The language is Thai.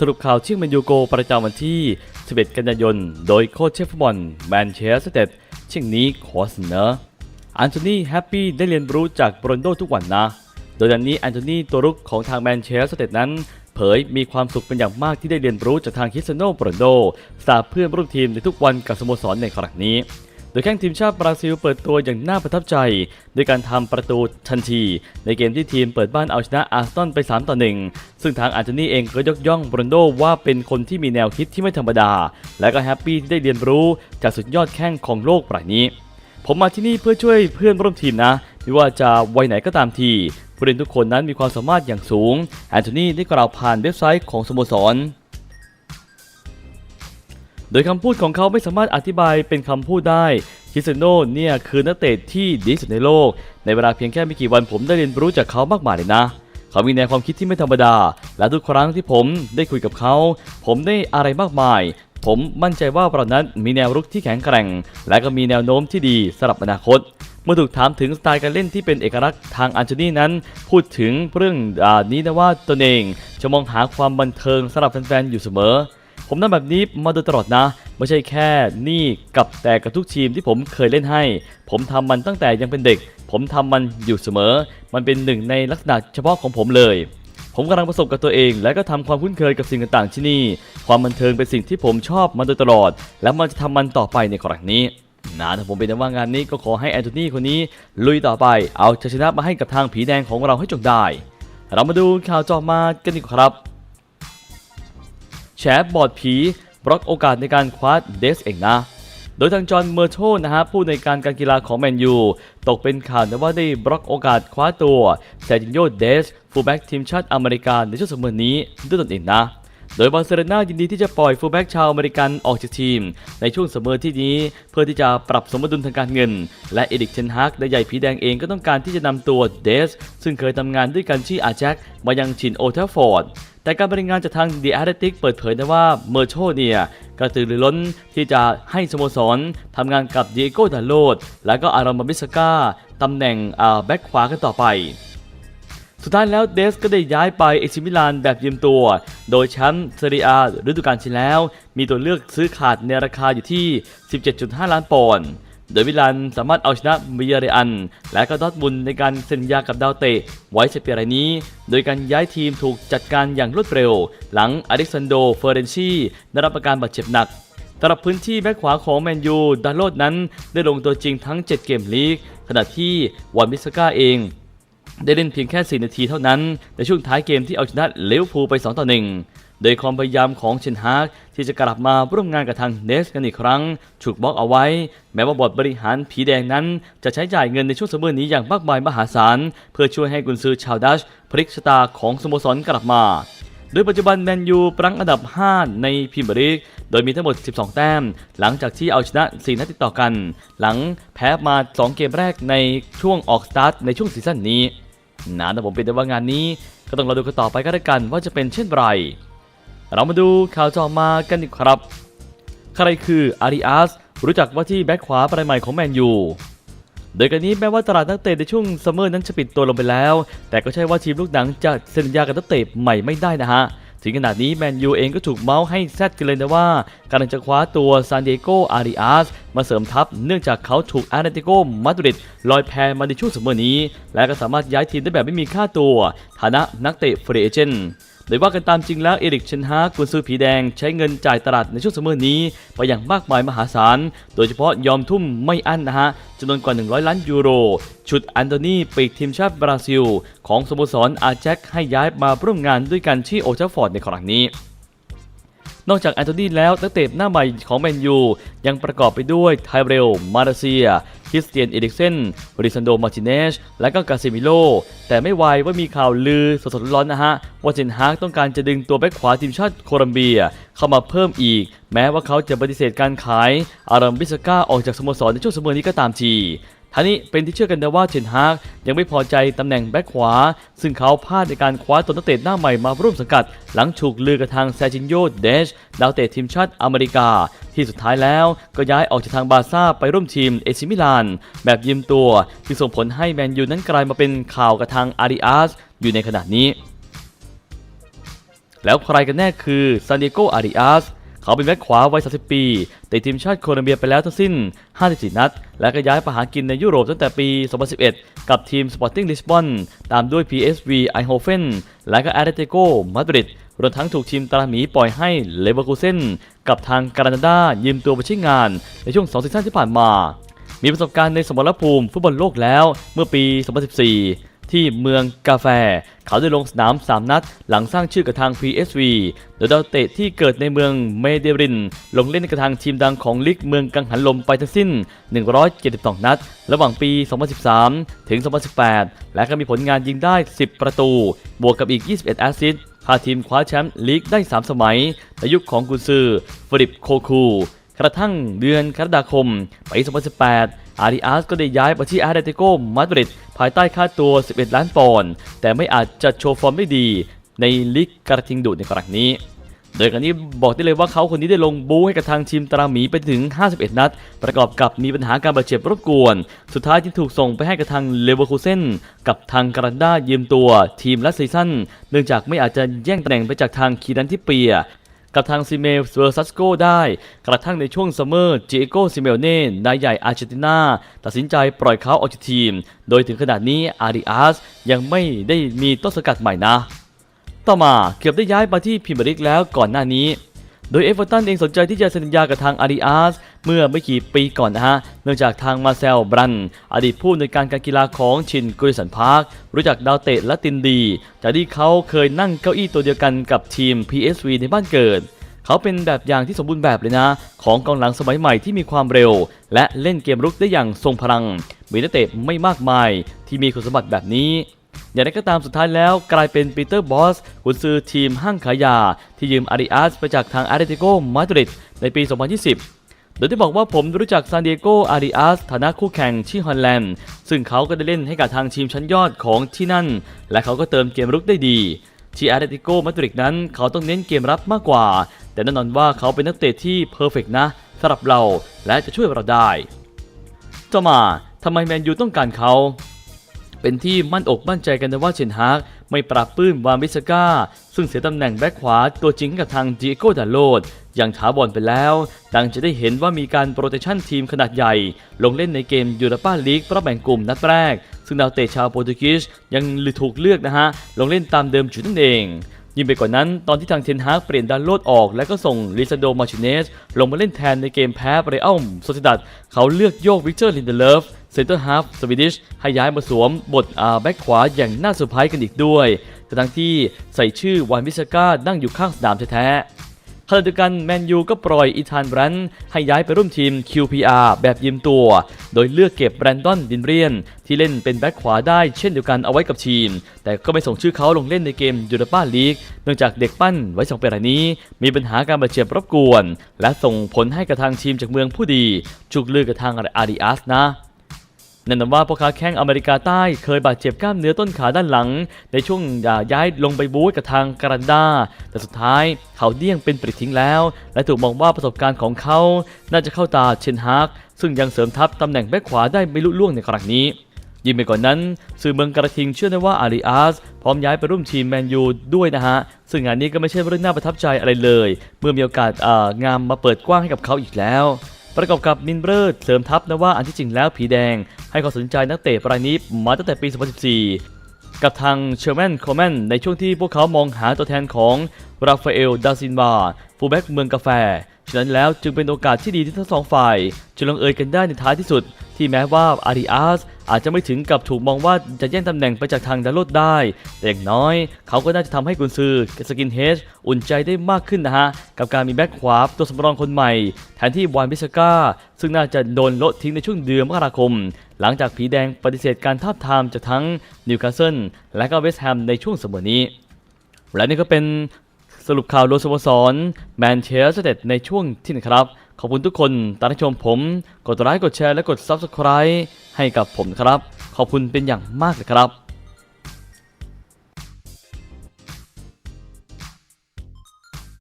สรุปข่าวเชียงแมนยูโกประจำวันที่ 11 กันยายน โดยโค้ชเชฟบอลแมนเชสเตอร์เช่ยงนี้ขอเสนออันโทนีแฮปปี้ได้เรียนรู้จากโบรนโดทุกวันนะ โดยดันนี้อันโทนีตัวรุกของทางแมนเชสเตอร์นั้น เผยมีความสุขเป็นอย่างมากที่ได้เรียนรู้จากทางคิสเตียโนโบรนโดสาเพื่อนร่วมทีมในทุกวันกับสโมสรในครั้งนี้ ดยแข้งทีมชาติบราซิลเปิดตัวอย่างน่าประทับใจด้วยการทำประตูทันที ในเกมที่ทีมเปิดบ้านเอาชนะอาร์เซนอลไป 3 ต่อ 1 ซึ่งทางอาร์เจนี่เองก็ยกย่องบรนโดว่าเป็นคนที่มีแนวคิดที่ไม่ธรรมดา และก็แฮปปี้ที่ได้เรียนรู้จากสุดยอดแข้งของโลกรายนี้ ผมมาที่นี่เพื่อช่วยเพื่อนร่วมทีมนะไม่ว่าจะวัยไหนก็ตามทีผู้เล่นทุกคนนั้นมีความสามารถอย่างสูงแอนโทนีได้กล่าวผ่านเว็บไซต์ของสโมสร ดยคำพูดของเขาไม่สามารถอธิบายเป็นคำพูดได้คิเตียโนเนี่ยคือนักเตะที่ดีสุดในโลก ในเวลาเพียงแค่ไม่กี่วันผมได้เรียนรู้จากเขามากมายเลยนะ เขามีแนวความคิดที่ไม่ธรรมดา และทุกครั้งที่ผมได้คุยกับเขา ผมได้อะไรมากมาย ผมมั่นใจว่าเรานั้นมีแนวรุกที่แข็งแกร่ง และก็มีแนวโน้มที่ดีสำหรับอนาคตเมื่อถูกถามถึงสไตล์การเล่นที่เป็นเอกลักษณ์ทางอันเจนี่นั้น พูดถึงเรื่องอนี้นะว่าตนเองจะมองหาความบันเทิงสำหรับแฟนๆอยู่เสมอ ผมทำแบบนี้มาโดยตลอดนะ ไม่ใช่แค่นี่กับแต่กับทุกทีมที่ผมเคยเล่นให้ ผมทำมันตั้งแต่ยังเป็นเด็ก ผมทำมันอยู่เสมอ มันเป็นหนึ่งในลักษณะเฉพาะของผมเลย ผมกำลังประสบกับตัวเอง และก็ทำความคุ้นเคยกับสิ่งต่างๆที่นี่ ความบันเทิงเป็นสิ่งที่ผมชอบมาโดยตลอด และมันจะทำมันต่อไปในครั้งนี้นะถ้าผมเป็นว่างานนี้ก็ขอให้แอนโทนีคนนี้ ลุยต่อไปเอาชัยชนะมาให้กับทางผีแดงของเราให้จงได้ เรามาดูข่าวจอมากันดีกว่าครับ แฉบอดผีบล็อกโอกาสในการคว้าเดสเองนะ โดยทางจอห์นเมอร์โชนะฮะผู้ในการการกีฬาของแมนยูตกเป็นข่าวนะว่าได้บล็อกโอกาสคว้าตัวแซจินโยเดสฟูลแบ็กทีมชาติอเมริกาในช่วงสมัยนี้ด้วยตนเองนะ โดยบาร์เซโลนายินดีที่จะปล่อยฟูลแบ็กชาวอเมริกันออกจากทีม ในช่วงเสมอที่นี้ เพื่อที่จะปรับสมดุลทางการเงิน และเอดิกเชนฮากและใหญ่ผีแดงเองก็ต้องการที่จะนำตัวเดส ซึ่งเคยทำงานด้วยกันที่อาแจ็คมายังชินโอเทลฟอร์ดแต่การบริงานจากทาง The Athletic เปิดเผยนะว่าเมอร์โชเนี่ยกระตือรือร้นที่จะให้สโมสรทำงานกับดิเอโกดาโลดและก็อารามบิสกาตำแหน่งอาแบ็คขวากันต่อไป สุดท้ายแล้วเดสก็ได้ย้ายไปเอซิมิลานแบบยืมตัว โดยแชมป์เซเรียฤดูกาลที่แล้ว มีตัวเลือกซื้อขาดในราคาอยู่ที่ 17.5 ล้านปอนด์โดยมิลานสามารถเอาชนะเบียเรอัน และก็ดอร์ทมุนในการเซ็นสัญญากับดาวเตะไว้ในปีรายนี้ โดยการย้ายทีมถูกจัดการอย่างรวดเร็ว หลังอเล็กซานโดเฟอร์เรนชีได้รับอาการบาดเจ็บหนักสำหรับพื้นที่แบ็คขวาของแมนยูดาโลดนั้น ได้ลงตัวจริงทั้ง 7 เกมลีก ขณะที่วันมิสกาเอง ได้เล่นเพียงแค่ 4 นาทีเท่านั้น ในช่วงท้ายเกมที่เอาชนะเลวพูไป 2 ต่อ 1 โดยความพยายามของเชนฮากที่จะกลับมาร่วมงานกับทางเนสกันอีกครั้งถูกบล็อกเอาไว้ แม้ว่าบอร์ดบริหารผีแดงนั้น จะใช้จ่ายเงินในช่วงซัมเมอร์นี้อย่างมากมายมหาศาล เพื่อช่วยให้กุนซือชาวดัชพลิกชะตาของสโมสรกลับมาโดยปัจจุบันแมนยูปรังอันดับ 5 ในพรีเมียร์ลีกโดยมีทั้งหมด 12 แต้ม หลังจากที่เอาชนะ 4 นัดติดต่อกัน หลังแพ้มา 2 เกมแรกในช่วงออกสตาร์ทในช่วงซีซั่นนี้ นะแต่ผมเป็นได้ว่างานนี้ ก็ต้องรอดูกันต่อไปก็แล้วกันว่าจะเป็นเช่นไร เรามาดูข่าวต่อมากันดีกครับ ใครคืออาริอัสรู้จักว่าที่แบ็คขวาปลายใหม่ของแมนยูโดยกันนี้แม้ว่าตลาดนักเตะในช่วงซัมเมอร์นั้นจะปิดตัวลงไปแล้ว แต่ก็ใช่ว่าทีมลูกหนังจะเซ็นสัญญากับนักเตะใหม่ไม่ได้นะฮะ ถึงขนาดนี้แมนยูเองก็ถูกเมาส์ให้แซดกันเลยนะว่ากำลังจะคว้าตัวซานดิเอโกอาริอัสมาเสริมทัพเนื่องจากเขาถูกอาร์เตติโกมาดริดลอยแพมาในช่วงสมอนี้ และก็สามารถย้ายทีมได้แบบไม่มีค่าตัว ฐานะนักเตะฟรีเอเจนต์ โดยว่ากันตามจริงแล้วเอริกเชนฮากกุนซือผีแดงใช้เงินจ่ายตลาดในช่วงซัมเมอร์นี้ ไปอย่างมากมายมหาศาล โดยเฉพาะยอมทุ่มไม่อั้นนะฮะจำนวนกว่า 100 ล้านยูโร ชุดอันโตนีปีกทีมชาติบราซิล ของสโมสรอาแจ็คให้ย้ายมาร่วมงานด้วยกันที่โอลด์แทราฟอร์ดในครั้งนี้นอกจากแอนโทนีแล้วนักเตะหน้าใหม่ของแมนยูยังประกอบไปด้วยไทเรล มาเลเซีย ริสเตียนเอริกเซนบริซันโดมาร์ติเนสและก็กาเซมิโล แต่ไม่ไวว่ามีข่าวลือสดๆร้อนนะฮะ ว่าเจนฮากต้องการจะดึงตัวแบ็คขวาทีมชาติโคลอมเบีย เข้ามาเพิ่มอีก แม้ว่าเขาจะปฏิเสธการขายอารัมบิสก้าออกจากสโมสรในช่วงสมอนี้ก็ตามที ท่านี้เป็นที่เชื่อกันนะว่าเชนฮากยังไม่พอใจตำแหน่งแบ็คขวา ซึ่งเขาพลาดในการคว้าตัวนักเตะหน้าใหม่มาร่วมสังกัด หลังถูกลือกับทางแซจินโยเดชดาวเตะทีมชาติอเมริกา ที่สุดท้ายแล้วก็ย้ายออกจากทางบาซ่าไปร่วมทีมเอซิมิลาน แบบยืมตัวที่ส่งผลให้แมนยูนั้นกลายมาเป็นข่าวกับทางอาริอัสอยู่ในขณะนี้ แล้วใครกันแน่คือซานดิโกอาริอัส เขาเป็นแบ็คขวาวัย 30 ปีติดทีมชาติโคลอมเบียไปแล้วทั้งสิ้น 54 นัด และก็ย้ายไปหากินในยุโรปตั้งแต่ปี 2011 กับทีม Sporting Lisbon ตามด้วย PSV Eindhoven และก็ Atletico Madrid รวมทั้งถูกทีมตราหมีปล่อยให้เลเวอร์คูเซนกับทางการานาดายืมตัวไปใช้งานในช่วง 2 ซีซั่นที่ผ่านมา มีประสบการณ์ในสมรภูมิฟุตบอลโลกแล้วเมื่อปี 2014 ที่เมืองกาแฟ เขาได้ลงสนาม 3 นัด หลังสร้างชื่อกับทาง PSV โดยดาวเตะที่เกิดในเมืองเมเดริน ลงเล่นในกระทางทีมดังของลีกเมืองกังหันลมไปทั้งสิ้น 172 นัด ระหว่างปี 2013 ถึง 2018 และก็มีผลงานยิงได้ 10 ประตู บวกกับอีก 21 แอสซิสต์พาทีมคว้าแชมป์ลีกได้ 3 สมัยในยุคของกุนซือฟริปโคคู กระทั่งเดือนกรกฎาคมปี2018 อาริอัสก็ได้ย้ายไปที่อาร์เดติโกมาดริดภายใต้ค่าตัว 11 ล้านปอนด์แต่ไม่อาจจะโชว์ฟอร์มได้ดี ในลีกกระทิงดุในครั้งนี้โดยกันนี้บอกได้เลยว่าเขาคนนี้ได้ลงบู๊ให้กับทางทีมตราหมีไปถึง 51 นัด ประกอบกับมีปัญหาการบาดเจ็บรบกวน สุดท้ายจึงถูกส่งไปให้กับทางเลเวอร์คูเซนกับทางการันดายืมตัวทีมละซีซั่นเนื่องจากไม่อาจจะแย่งตำแหน่งไปจากทางคีดันที่เปีย กับทางซิเมลเวอร์ซัสโกได้ กระทั่งในช่วงซัมเมอร์จิเอโกซิเมลเน่นายใหญ่อาร์เจนตินาตัดสินใจปล่อยเขาออกจากทีม โดยถึงขนาดนี้อาริอัสยังไม่ได้มีต้นสกัดใหม่นะ ต่อมาเกือบได้ย้ายมาที่พรีเมียร์ลีกแล้วก่อนหน้านี้ โดยเอเวอร์ตันเองสนใจที่จะเซ็นสัญญากับทางอาริอัส เมื่อไม่กี่ปีก่อนนะฮะ เนื่องจากทางมาเซลบรัน อดีตผู้อำนวยการการกีฬาของชินกุริสันพาร์ครู้จักดาวเตะและตินดี จากที่เขาเคยนั่งเก้าอี้ตัวเดียวกันกับทีม PSV ในบ้านเกิด เขาเป็นแบบอย่างที่สมบูรณ์แบบเลยนะ ของกองหลังสมัยใหม่ที่มีความเร็ว และเล่นเกมรุกได้อย่างทรงพลัง มีนักเตะไม่มากมาย ที่มีคุณสมบัติแบบนี้อย่างไรก็ตามสุดท้ายแล้วกลายเป็นปีเตอร์บอสกุนซือทีมห้างขายยา ที่ยืมอาริอัสไปจากทางอาร์เตติโกมาดริดในปี 2020 โดยที่บอกว่าผมรู้จักซานดิเอโกอาริอัสฐานะคู่แข่งที่ฮอลแลนด์ ซึ่งเขาก็ได้เล่นให้กับทางทีมชั้นยอดของที่นั่น และเขาก็เติมเกมรุกได้ดี ที่อาร์เตติโกมาดริดนั้นเขาต้องเน้นเกมรับมากกว่า แต่แน่นอนว่าเขาเป็นนักเตะที่เพอร์เฟกนะสำหรับเราและจะช่วยเราได้ต่อมาทำไมแมนยูต้องการเขา เป็นที่มั่นอกมั่นใจกันนะว่าเชนฮากไม่ปรับปลื้มวานวิสก้า ซึ่งเสียตำแหน่งแบ็คขวาตัวจริงกับทางดิเอโกดาโลด อย่างถาวรไปแล้ว ดังจะได้เห็นว่ามีการโปรเทชั่นทีมขนาดใหญ่ ลงเล่นในเกมยูโรปาลีกรอบแบ่งกลุ่มนัดแรก ซึ่งดาวเตะชาวโปรตุเกสยังถูกเลือกนะฮะ ลงเล่นตามเดิมจุดนั่นเองยิ่งไปกว่านั้นตอนที่ทางเทนฮากเปลี่ยนดานโลดออก แล้วก็ส่งลิซาโดมาชิเนส ลงมาเล่นแทนในเกมแพ้เรอัลโซซิดัดเขาเลือกโยกวิกเตอร์ลินเดเลฟเซนเตอร์ฮาฟสวีดิชให้ย้ายมาสวมบทอาแบ็คขวาอย่างน่าเซอร์ไพรส์กันอีกด้วยแต่ทั้งที่ใส่ชื่อวานวิสก้านั่งอยู่ข้างสนามแท้ๆ ขณะเดียวกันแมนยูก็ปล่อยอีธานแบรนท์ให้ย้ายไปร่วมทีม QPR แบบยืมตัว โดยเลือกเก็บแบรนดอนดินเรียน ที่เล่นเป็นแบ็คขวาได้เช่นเดียวกันเอาไว้กับทีม แต่ก็ไม่ส่งชื่อเขาลงเล่นในเกมยูโรป้าลีกเนื่องจากเด็กปั้นไว้สองปีรายนี้ มีปัญหาการบาดเจ็บรบกวน และส่งผลให้กับทางทีมจากเมืองผู้ดีจุกลือกับทางอาริอัสนะ แน่นอนว่าพ่อค้าแข้งอเมริกาใต้เคยบาดเจ็บกล้ามเนื้อต้นขาด้านหลัง ในช่วงย้ายลงไปบู๊กับทางการันดา แต่สุดท้ายเขาเดี่ยงเป็นปลิทิ้งแล้ว และถูกมองว่าประสบการณ์ของเขา น่าจะเข้าตาเชนฮากซึ่งยังเสริมทัพตำแหน่งแบ็คขวาได้ไม่ลุล่วงในครั้งนี้ยิ่งไปกว่านนั้น สื่อเมืองกระทิงเชื่อได้ว่าอาริอัสพร้อมย้ายไปร่วมทีมแมนยูด้วยนะฮะ ซึ่งงานนี้ก็ไม่ใช่เรื่องน่าประทับใจอะไรเลย เมื่อมีโอกาสงามมาเปิดกว้างให้กับเขาอีกแล้ว ประกอบกับมินเบอร์เสริมทัพนะว่าอันที่จริงแล้วผีแดง ให้ความสนใจนักเตะรายนี้มาตั้งแต่ปี 2014 กับทางเชอร์แมนโคแมนในช่วงที่พวกเขามองหาตัวแทนของราฟาเอลดาซินวาฟูแบ็กเมืองกาแฟ ฉะนั้นแล้วจึงเป็นโอกาสที่ดีที่ทั้งสองฝ่ายจะลงเอยกันได้ในท้ายที่สุด ที่แม้ว่าอาริอัสอาจจะไม่ถึงกับถูกมองว่าจะแย่งตำแหน่งไปจากทางดาโลดได้ แต่อย่างน้อย เขาก็น่าจะทำให้กุนซือสกินเฮดอุ่นใจได้มากขึ้นนะฮะ กับการมีแบ็คขวาตัวสำรองคนใหม่ แทนที่วานบิสก้า ซึ่งน่าจะโดนโละทิ้งในช่วงเดือนมกราคม หลังจากผีแดงปฏิเสธการทาบทามจากทั้งนิวคาสเซิลและก็เวสต์แฮมในช่วงเสมอนี้และนี่ก็เป็น สรุปข่าวโลสโมสรแมนเชสเตอร์ในช่วงที่หนึ่งครับ ขอบคุณทุกคนตามที่ชมผม กดไลค์กดแชร์และกด Subscribe ให้กับผมนะครับ ขอบคุณเป็นอย่างมากเลยครับ